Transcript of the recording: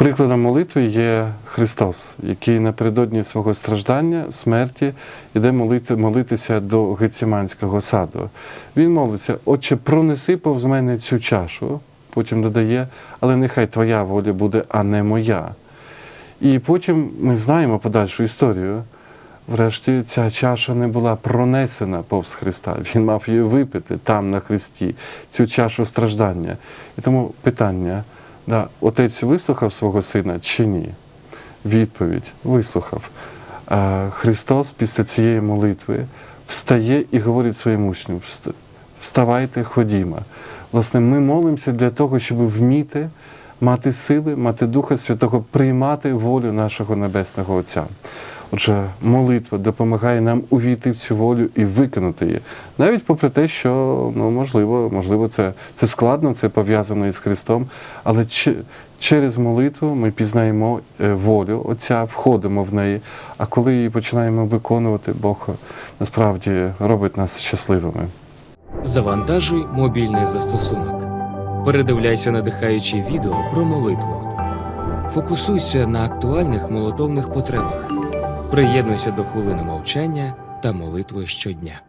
Прикладом молитви є Христос, який напередодні свого страждання, смерті йде молити, молитися до Гециманського саду. Він молиться, Отче, пронеси повз мене цю чашу, потім додає, але нехай твоя воля буде, а не моя. І потім ми знаємо подальшу історію. Врешті ця чаша не була пронесена повз Христа. Він мав її випити там на Христі, цю чашу страждання. І тому питання: да, отець вислухав свого сина чи ні? Відповідь вислухав. Христос після цієї молитви встає і говорить своїм учням: вставайте, ходімо. Власне, ми молимося для того, щоб вміти мати сили, мати Духа Святого, приймати волю нашого Небесного Отця. Отже, молитва допомагає нам увійти в цю волю і виконати її. Навіть попри те, що ну, можливо, можливо, це, це складно, це пов'язано із Христом, але чи, через молитву ми пізнаємо е, волю Отця, входимо в неї. А коли її починаємо виконувати, Бог насправді робить нас щасливими. Завантажуй мобільний застосунок. Передивляйся надихаючі відео про молитву. Фокусуйся на актуальних молитовних потребах. Приєднуйся до хвилини мовчання та молитви щодня.